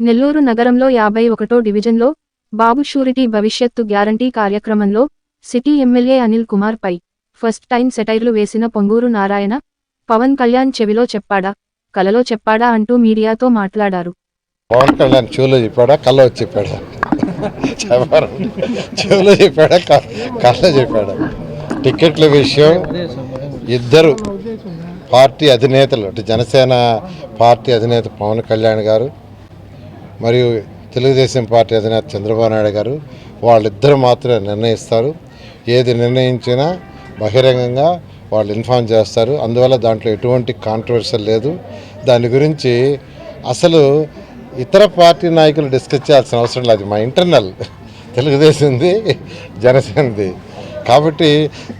నెల్లూరు నగరంలో యాభై ఒకటో డివిజన్లో బాబు షూరిటీ భవిష్యత్తు గ్యారంటీ కార్యక్రమంలో సిటీ ఎమ్మెల్యే అనిల్ కుమార్ పై ఫస్ట్ టైం సెటైర్లు వేసిన పొంగూరు నారాయణ పవన్ కళ్యాణ్ చెవిలో చెప్పాడా కలలో చెప్పాడా అంటూ మీడియాతో మాట్లాడారు. పవన్ కళ్యాణ్ చెవిలో చెప్పాడా కళ్ళ చెప్పాడా? చెప్పారు. చెవిలో చెప్పాడా కళ్ళ చెప్పాడా? టికెట్ల విషయం ఇద్దరు పార్టీ అధినేతలు అంటే జనసేన పార్టీ అధినేత పవన్ కళ్యాణ్ గారు మరియు తెలుగుదేశం పార్టీ అధినేత చంద్రబాబు నాయుడు గారు వాళ్ళిద్దరు మాత్రమే నిర్ణయిస్తారు. ఏది నిర్ణయించినా బహిరంగంగా వాళ్ళు ఇన్ఫామ్ చేస్తారు. అందువల్ల దాంట్లో ఎటువంటి కాంట్రవర్సీ లేదు. దాని గురించి అసలు ఇతర పార్టీ నాయకులు డిస్కస్ చేయాల్సిన అవసరం లేదు. మా ఇంటర్నల్. తెలుగుదేశంది జనసేనది. కాబట్టి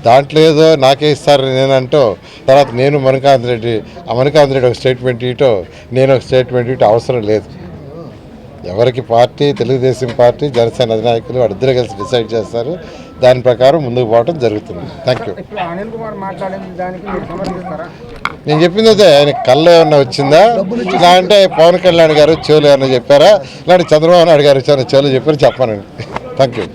దాంట్లో ఏదో నాకే ఇస్తారని నేను తర్వాత నేను మణికాంత్ రెడ్డి మణికాంత్ రెడ్డి ఒక స్టేట్మెంట్ ఇటో నేను ఒక స్టేట్మెంట్ ఇటో అవసరం లేదు. ఎవరికి పార్టీ తెలుగుదేశం పార్టీ జనసేన అధినాయకులు వాళ్ళిద్దరూ కలిసి డిసైడ్ చేస్తారు దాని ప్రకారం ముందుకు పోవడం జరుగుతుంది థ్యాంక్ యూ ఇప్పుడు అనిల్ కుమార్ మాట్లాడిన దానికి మీరు సమర్థిస్తారా నేను చెప్పింది అదే ఆయన కళ్ళు ఏమన్నా వచ్చిందా ఇలా అంటే పవన్ కళ్యాణ్ గారు చెవులు ఏమన్నా చెప్పారా ఇలాంటి చంద్రబాబు నాయుడు గారు వచ్చారు చెవులు చెప్పారు చెప్పానండి థ్యాంక్ యూ